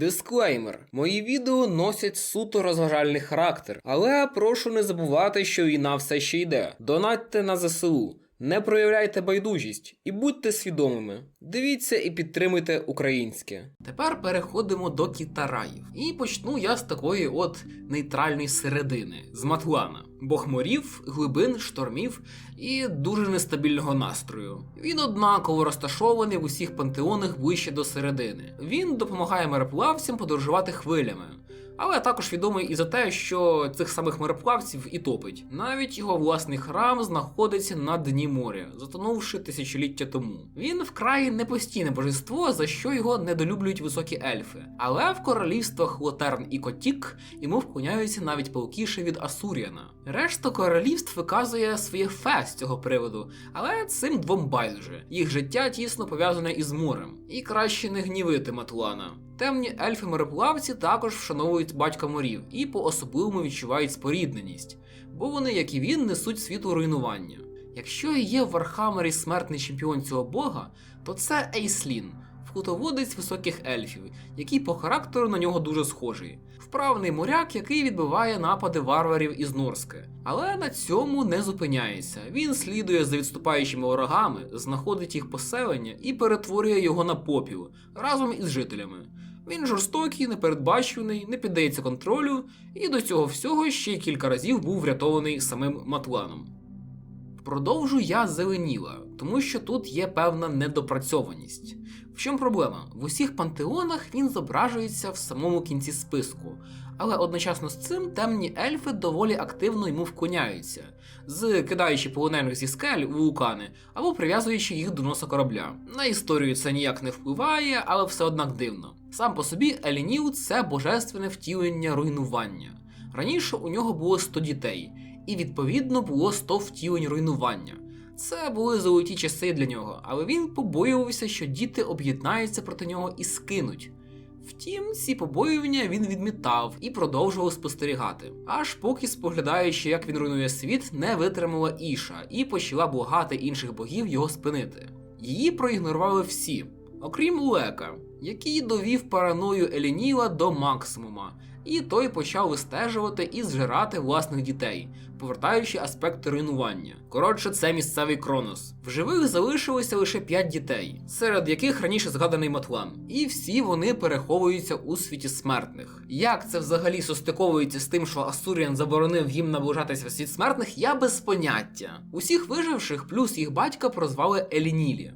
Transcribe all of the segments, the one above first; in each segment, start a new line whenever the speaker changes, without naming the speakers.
Дисклеймер: мої відео носять суто розважальний характер, але прошу не забувати, що війна все ще йде. Донатьте на ЗСУ. Не проявляйте байдужість і будьте свідомими. Дивіться і підтримуйте українське. Тепер переходимо до кітараїв. І почну я з такої от нейтральної середини, з Матлана. Бог морів, глибин, штормів і дуже нестабільного настрою. Він однаково розташований в усіх пантеонах ближче до середини. Він допомагає мореплавцям подорожувати хвилями. Але також відомий і за те, що цих самих мореплавців і топить. Навіть його власний храм знаходиться на дні моря, затонувши тисячоліття тому. Він вкрай непостійне божество, за що його недолюблюють високі ельфи. Але в королівствах Лотерн і Котік йому вклоняються навіть палкіше від Асуріана. Решта королівств виказує своє фе з цього приводу, але цим двом байдуже. Їх життя тісно пов'язане із морем, і краще не гнівити Матлана. Темні ельфи мореплавці також вшановують батька морів і по-особливому відчувають спорідненість, бо вони, як і він, несуть світу руйнування. Якщо є в Вархаммері смертний чемпіон цього бога, то це Ейслін, флотоводець високих ельфів, який по характеру на нього дуже схожий. Вправний моряк, який відбиває напади варварів із Норське. Але на цьому не зупиняється. Він слідує за відступаючими ворогами, знаходить їх поселення і перетворює його на попіл разом із жителями. Він жорстокий, непередбачуваний, не піддається контролю, і до цього всього ще кілька разів був врятований самим Матланом. Продовжу я зеленіла, тому що тут є певна недопрацьованість. В чому проблема? В усіх пантеонах він зображується в самому кінці списку, але одночасно з цим темні ельфи доволі активно йому вклоняються, з кидаючи полонених зі скель у вулкани або прив'язуючи їх до носа корабля. На історію це ніяк не впливає, але все однак дивно. Сам по собі Елініл це божественне втілення руйнування. Раніше у нього було 100 дітей, і відповідно було 100 втілень руйнування. Це були золоті часи для нього, але він побоювався, що діти об'єднаються проти нього і скинуть. Втім, ці побоювання він відмітав і продовжував спостерігати, аж поки, споглядаючи, як він руйнує світ, не витримала Іша і почала благати інших богів його спинити. Її проігнорували всі, окрім Лека, який довів параною Елініла до максимума, і той почав вистежувати і зжирати власних дітей, повертаючи аспекти руйнування. Коротше, це місцевий Кронос. В живих залишилося лише 5 дітей, серед яких раніше згаданий Матлан, і всі вони переховуються у світі смертних. Як це взагалі состиковується з тим, що Асуріан заборонив їм наближатися в світ смертних, я без поняття. Усіх виживших плюс їх батька прозвали Елінілі.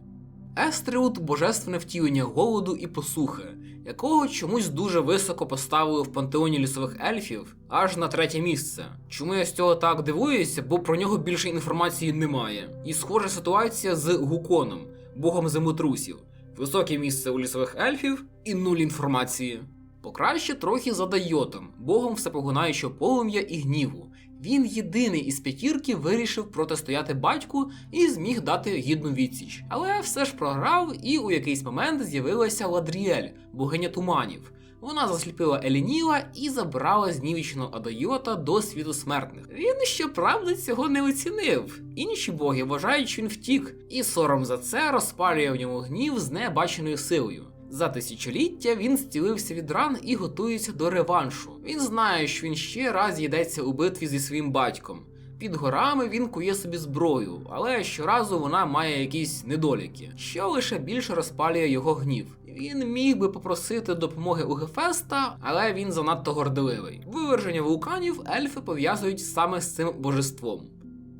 Естріут божественне втілення голоду і посухи, якого чомусь дуже високо поставили в пантеоні лісових ельфів аж на третє місце. Чому я з цього так дивуюся, бо про нього більше інформації немає. І схожа ситуація з Гуконом, богом землетрусів. Високе місце у лісових ельфів і нуль інформації. Покраще трохи за Дайотом, богом всепогонаючого полум'я і гніву. Він єдиний із п'ятірки вирішив протистояти батьку і зміг дати гідну відсіч. Але все ж програв, і у якийсь момент з'явилася Ладріель, богиня туманів. Вона засліпила Елініла і забрала знівеченого Адайота до світу смертних. Він щоправда цього не оцінив. Інші боги вважають, що він втік, і сором за це розпалює в ньому гнів з небаченою силою. За тисячоліття він зцілився від ран і готується до реваншу. Він знає, що він ще раз йдеться у битві зі своїм батьком. Під горами він кує собі зброю, але щоразу вона має якісь недоліки, що лише більше розпалює його гнів. Він міг би попросити допомоги у Гефеста, але він занадто горделивий. Виверження вулканів ельфи пов'язують саме з цим божеством.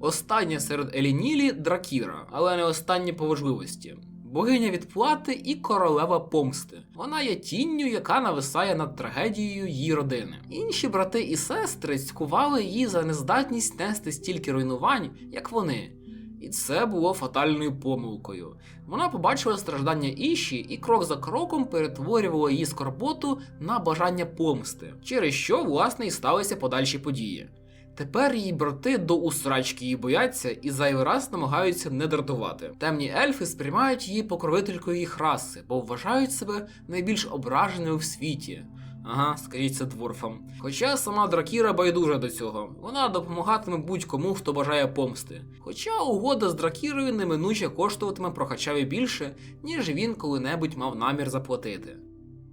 Останнє серед Елінілі Дракіра, але не останнє по важливості. Богиня відплати і королева помсти. Вона є тінню, яка нависає над трагедією її родини. Інші брати і сестри цькували її за нездатність нести стільки руйнувань, як вони. І це було фатальною помилкою. Вона побачила страждання Іші і крок за кроком перетворювала її скорботу на бажання помсти, через що, власне, і сталися подальші події. Тепер її брати до усрачки її бояться і зайвий раз намагаються не дратувати. Темні ельфи сприймають її покровителькою їх раси, бо вважають себе найбільш ображеною в світі. Ага, скажіть це дворфам. Хоча сама Дракіра байдужа до цього, вона допомагатиме будь-кому, хто бажає помсти. Хоча угода з Дракірою неминуче коштуватиме прохачаві більше, ніж він коли-небудь мав намір заплатити.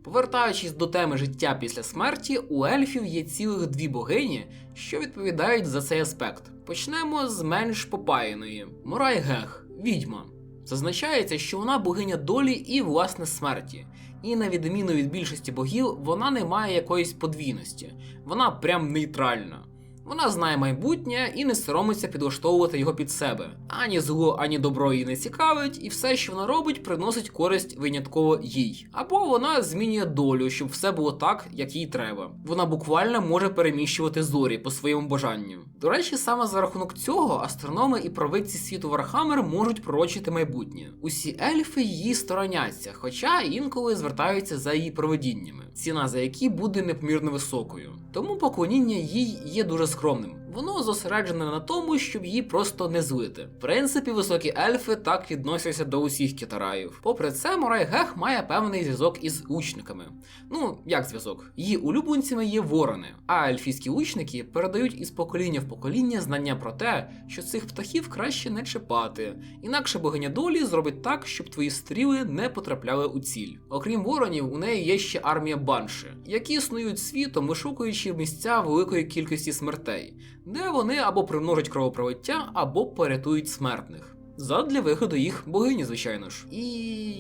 Повертаючись до теми життя після смерті, у ельфів є цілих дві богині, що відповідають за цей аспект. Почнемо з менш попаяної Морай Гех, відьма. Зазначається, що вона богиня долі і власне смерті. І на відміну від більшості богів, вона не має якоїсь подвійності, вона прям нейтральна. Вона знає майбутнє і не соромиться підлаштовувати його під себе. Ані зло, ані добро її не цікавить, і все, що вона робить, приносить користь винятково їй. Або вона змінює долю, щоб все було так, як їй треба. Вона буквально може переміщувати зорі по своєму бажанню. До речі, саме за рахунок цього астрономи і провидці світу Вархаммер можуть пророчити майбутнє. Усі ельфи її стороняться, хоча інколи звертаються за її проведіннями, ціна за які буде непомірно високою. Тому поклоніння їй є дуже скромним. Воно зосереджене на тому, щоб її просто не злити. В принципі, високі ельфи так відносяться до усіх китараїв. Попри це, Морай Гех має певний зв'язок із лучниками. Ну, як зв'язок? Її улюбленцями є ворони, а ельфійські лучники передають із покоління в покоління знання про те, що цих птахів краще не чіпати, інакше богиня долі зробить так, щоб твої стріли не потрапляли у ціль. Окрім воронів, у неї є ще армія банши, які існують світом, вишукуючи місця великої кількості смертей, де вони або примножать кровопролиття, або порятують смертних. Задля виходу їх богині, звичайно ж. І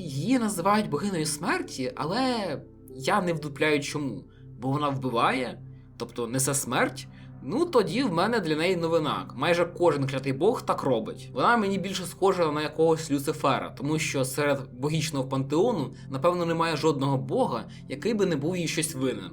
її називають богинею смерті, але я не вдупляю чому. Бо вона вбиває, тобто несе смерть. Ну тоді в мене для неї новина. Майже кожен клятий бог так робить. Вона мені більше схожа на якогось Люцифера, тому що серед богічного пантеону, напевно, немає жодного бога, який би не був їй щось винен.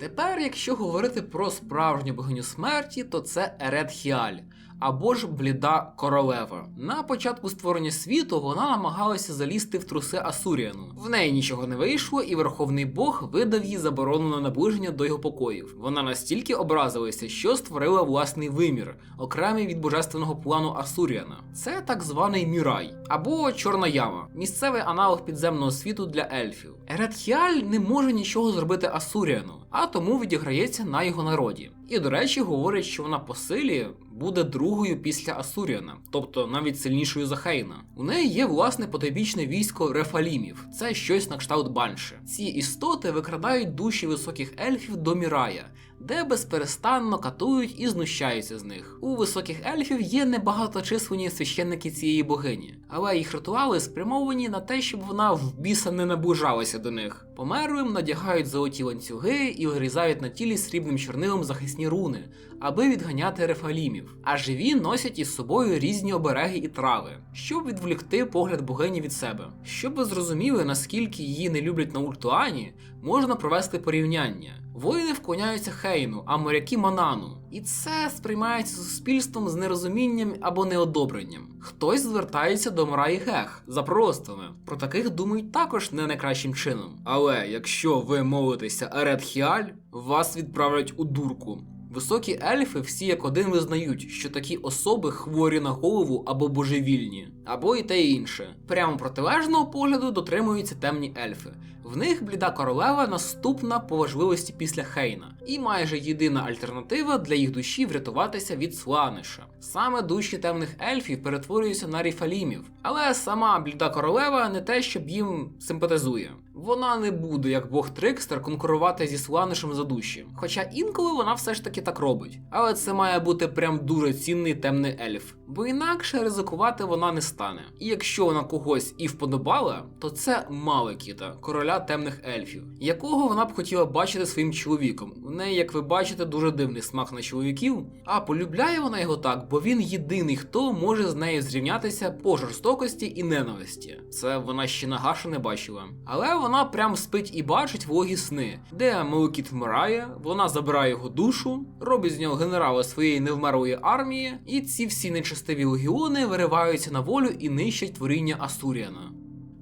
Тепер, якщо говорити про справжню богиню смерті, то це Ерет Хіаль, або ж бліда королева. На початку створення світу вона намагалася залізти в труси Асуріану. В неї нічого не вийшло, і верховний бог видав їй заборону на наближення до його покоїв. Вона настільки образилася, що створила власний вимір, окремий від божественного плану Асуріана. Це так званий Мірай або Чорна яма, місцевий аналог підземного світу для ельфів. Ерет Хіаль не може нічого зробити Асуріану, а тому відіграється на його народі. І, до речі, говорять, що вона по силі буде другою після Асуріана, тобто навіть сильнішою за Хейна. У неї є власне потайбічне військо рефалімів, це щось на кшталт банши. Ці істоти викрадають душі високих ельфів до Мірая, де безперестанно катують і знущаються з них. У високих ельфів є небагаточисленні священники цієї богині, але їх ритуали спрямовані на те, щоб вона в біса не наближалася до них. Померлим надягають золоті ланцюги і вирізають на тілі срібним чорнилом захисні руни, аби відганяти рефалімів. А живі носять із собою різні обереги і трави, щоб відволікти погляд богині від себе. Щоб ви зрозуміли, наскільки її не люблять на Ультуані, можна провести порівняння. Воїни вклоняються Хейну, а моряки Манану. І це сприймається суспільством з нерозумінням або неодобренням. Хтось звертається до Мраї Гех за пророцтвами. Про таких думають також не найкращим чином. Але якщо ви молитеся Ерет Хіаль, вас відправлять у дурку. Високі ельфи всі як один визнають, що такі особи хворі на голову або божевільні, або і те і інше. Прямо протилежного погляду дотримуються темні ельфи. В них бліда королева наступна по важливості після Хейна, і майже єдина альтернатива для їх душі врятуватися від Сланиша. Саме душі темних ельфів перетворюються на ріфалімів, але сама бліда королева не те, щоб їм симпатизує. Вона не буде, як бог Трикстер, конкурувати зі Сланишем за душі. Хоча інколи вона все ж таки так робить. Але це має бути прям дуже цінний темний ельф, бо інакше ризикувати вона не стане. І якщо вона когось і вподобала, то це Малекіта, короля темних ельфів, якого вона б хотіла бачити своїм чоловіком. У неї, як ви бачите, дуже дивний смак на чоловіків. А полюбляє вона його так, бо він єдиний, хто може з нею зрівнятися по жорстокості і ненависті. Це вона ще на Гашу не бачила. Але вона прям спить і бачить вологі сни, де Меликіт вмирає, вона забирає його душу, робить з нього генерала своєї невмерлої армії, і ці всі нечестиві легіони вириваються на волю і нищать творіння Асуріана.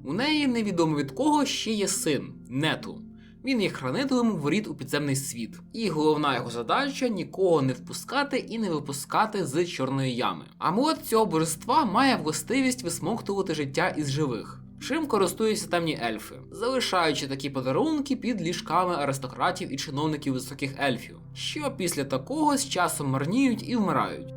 У неї невідомо від кого ще є син Нету. Він є хранителем воріт у підземний світ, і головна його задача нікого не впускати і не випускати з чорної ями. Амулет цього божества має властивість висмоктувати життя із живих. Чим користуються темні ельфи, залишаючи такі подарунки під ліжками аристократів і чиновників високих ельфів, що після такого з часом марніють і вмирають.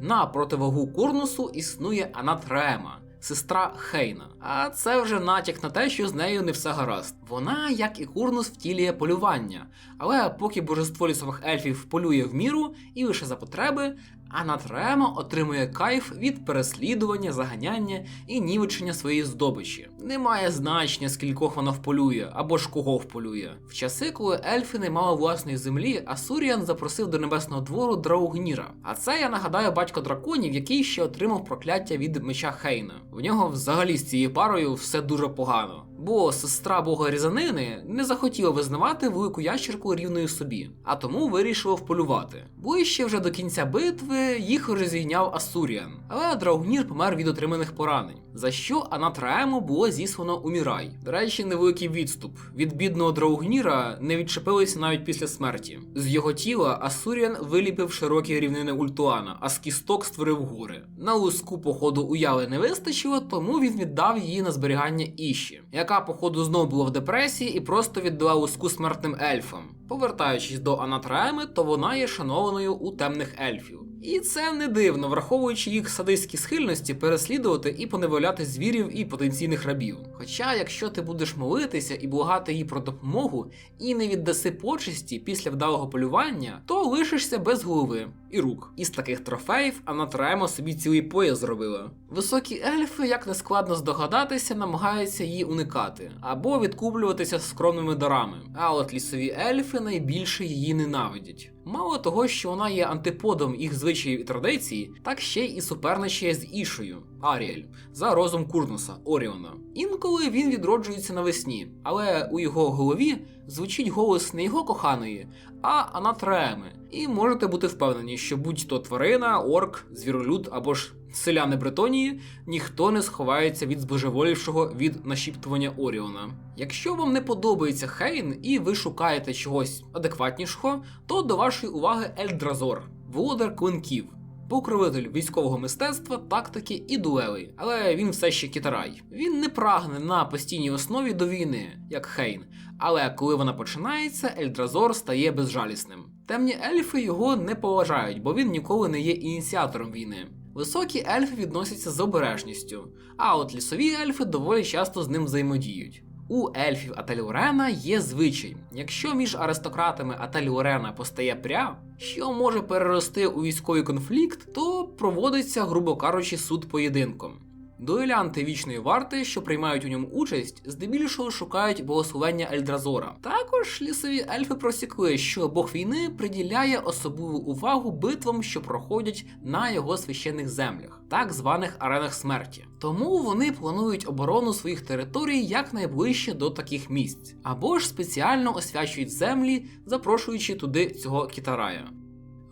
На противагу Курнусу існує Анатрема, сестра Хейна. А це вже натяк на те, що з нею не все гаразд. Вона, як і Курнус, втілює полювання, але поки божество лісових ельфів полює в міру і лише за потреби, Анатрема отримує кайф від переслідування, заганяння і нівечення своєї здобичі. Немає значення, скількох вона вполює або ж кого вполює. В часи, коли ельфи не мали власної землі, Асуріан запросив до небесного двору Драугніра. А це я нагадаю батько драконів, який ще отримав прокляття від меча Хейна. В нього взагалі з цією парою все дуже погано. Бо сестра бога різанини не захотіла визнавати велику ящерку рівною собі, а тому вирішила вполювати. Ближче вже до кінця битви їх розігняв Асуріан, але Драугнір помер від отриманих поранень, за що Анатраему було зіслано у Мірай. До речі, невеликий відступ. Від бідного Драугніра не відчепилися навіть після смерті. З його тіла Асуріан виліпив широкі рівнини Ультуана, а з кісток створив гори. На луску походу уяви не вистачило, тому він віддав її на зберігання Іші, яка походу знову була в депресії і просто віддала луску смертним ельфам. Повертаючись до Анатраеми, то вона є шанованою у темних ельфів. І це не дивно, враховуючи їх садистські схильності переслідувати і поневоляти звірів і потенційних рабів. Хоча, якщо ти будеш молитися і благати їй про допомогу, і не віддаси почесті після вдалого полювання, то лишишся без голови і рук. Із таких трофеїв Анатрема собі цілий пояс зробила. Високі ельфи, як не складно здогадатися, намагаються її уникати або відкуплюватися скромними дарами. А от лісові ельфи найбільше її ненавидять. Мало того, що вона є антиподом їх звичаїв і традицій, так ще й суперничає з Ішою, Аріель, за розум Курнуса, Оріона. Інколи він відроджується навесні, але у його голові звучить голос не його коханої, а Анатрееми. І можете бути впевнені, що будь-то тварина, орк, звіролюд або ж селяни Бретонії, ніхто не сховається від збожеволівшого від нашіптування Оріона. Якщо вам не подобається Хейн і ви шукаєте чогось адекватнішого, то до вашої уваги Ельдразор, володар клинків. Покровитель військового мистецтва, тактики і дуелей, але він все ще кітарай. Він не прагне на постійній основі до війни, як Хейн, але коли вона починається, Ельдразор стає безжалісним. Темні ельфи його не поважають, бо він ніколи не є ініціатором війни. Високі ельфи відносяться з обережністю, а от лісові ельфи доволі часто з ним взаємодіють. У ельфів Ателіорена є звичай: якщо між аристократами Ателіорена постає пря, що може перерости у військовий конфлікт, то проводиться, грубо кажучи, суд поєдинком. Дуелянти вічної варти, що приймають у ньому участь, здебільшого шукають благословення Ельдразора. Також лісові ельфи просікли, що бог війни приділяє особливу увагу битвам, що проходять на його священних землях, так званих аренах смерті. Тому вони планують оборону своїх територій якнайближче до таких місць, або ж спеціально освячують землі, запрошуючи туди цього кітарая.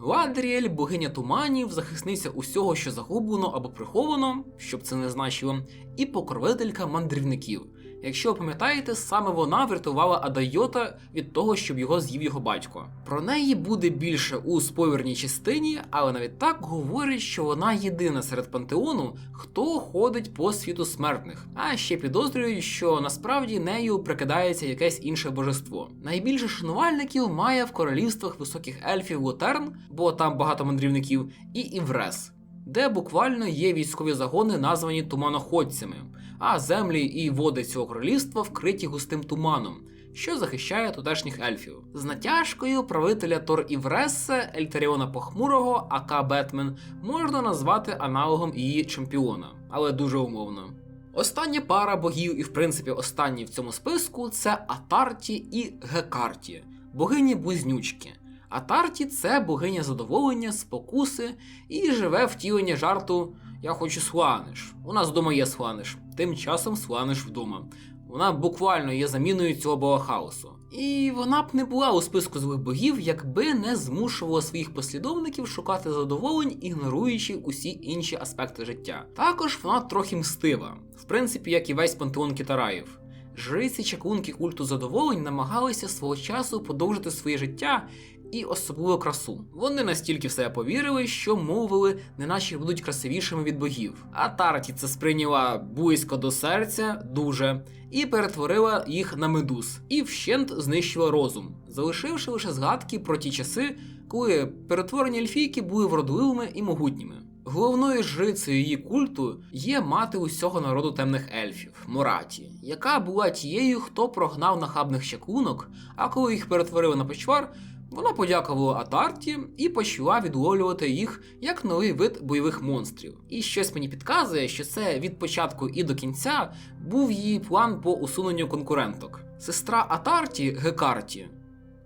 Ладріель, богиня туманів, захисниця усього, що загублено або приховано, щоб це не значило, і покровителька мандрівників. Якщо ви пам'ятаєте, саме вона врятувала Адайота від того, щоб його з'їв його батько. Про неї буде більше у спойлерній частині, але навіть так говорять, що вона єдина серед пантеону, хто ходить по світу смертних. А ще підозрюють, що насправді нею прикидається якесь інше божество. Найбільше шанувальників має в королівствах високих ельфів Лотерн, бо там багато мандрівників, і Іврес де буквально є військові загони, названі туманоходцями, а землі і води цього королівства вкриті густим туманом, що захищає тутешніх ельфів. З натяжкою правителя Тор Івреса Ельтаріона Похмурого, ака Бетмен, можна назвати аналогом її чемпіона, але дуже умовно. Остання пара богів, і в принципі останні в цьому списку це Атарті і Гекарті, богині близнючки. Атарті це богиня задоволення, спокуси і живе втілення жарту Я хочу сланиш. У нас вдома є сланиш. Тим часом сланиш вдома. Вона буквально є заміною цього бога хаосу. І вона б не була у списку злих богів, якби не змушувала своїх послідовників шукати задоволень, ігноруючи усі інші аспекти життя. Також вона трохи мстива, в принципі, як і весь пантеон кітараїв. Жриці чаклунки культу задоволень намагалися свого часу подовжити своє життя і особливу красу. Вони настільки в себе повірили, що мовили, неначе будуть красивішими від богів. А Тарті це сприйняла близько до серця, дуже, і перетворила їх на медуз, і вщент знищила розум, залишивши лише згадки про ті часи, коли перетворені ельфійки були вродливими і могутніми. Головною жрицею її культу є мати усього народу темних ельфів Мораті, яка була тією, хто прогнав нахабних чаклунок, а коли їх перетворили на почвар, вона подякувала Атарті і почала відловлювати їх як новий вид бойових монстрів. І щось мені підказує, що це від початку і до кінця був її план по усуненню конкуренток. Сестра Атарті Гекарті.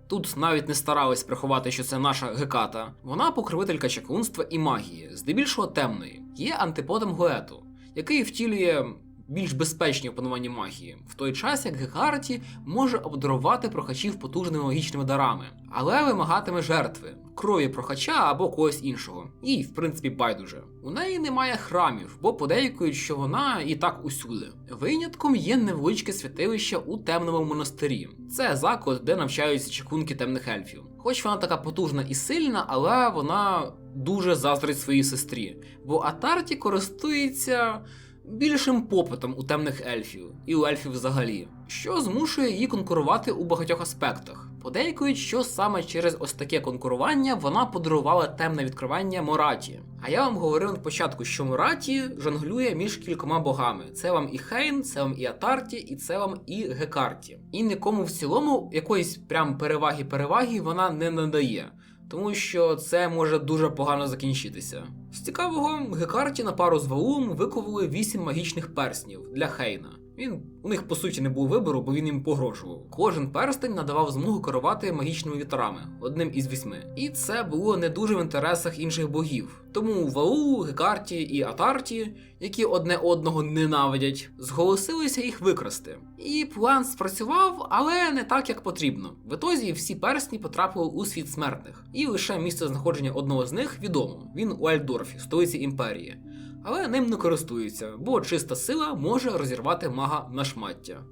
Тут навіть не старались приховати, що це наша Геката. Вона покровителька чаклунства і магії, здебільшого темної. Є антиподом Гоету, який втілює більш безпечні опанування магії, в той час як Гекарті може обдарувати прохачів потужними магічними дарами, але вимагатиме жертви, крові прохача або когось іншого. І, в принципі, байдуже. У неї немає храмів, бо подейкують, що вона і так усюди. Винятком є невеличке святилище у темному монастирі. Це заклад, де навчаються чекунки темних ельфів. Хоч вона така потужна і сильна, але вона дуже заздрить своїй сестрі, бо Атарті користується більшим попитом у темних ельфів і у ельфів взагалі, що змушує її конкурувати у багатьох аспектах. Подейкують, що саме через ось таке конкурування вона подарувала темне відкривання Мораті. А я вам говорив на початку, що Мораті жонглює між кількома богами: це вам і Хейн, це вам і Атарті, і це вам і Гекарті. І нікому в цілому якоїсь прям переваги переваги вона не надає тому що це може дуже погано закінчитися. З цікавого, Гекарті на пару з Ваулом виковали 8 магічних перснів для Хейна. Він у них по суті не було вибору, бо він їм погрожував. Кожен перстень надавав змогу керувати магічними вітрами, одним із вісьми. І це було не дуже в інтересах інших богів. Тому Ваул, Гекарті і Атарті, які одне одного ненавидять, зголосилися їх викрасти. І план спрацював, але не так, як потрібно. В ітозі всі персні потрапили у світ смертних, і лише місце знаходження одного з них відомо. Він у Альдорфі, столиці імперії але ним не користуються, бо чиста сила може розірвати мага на шмаття.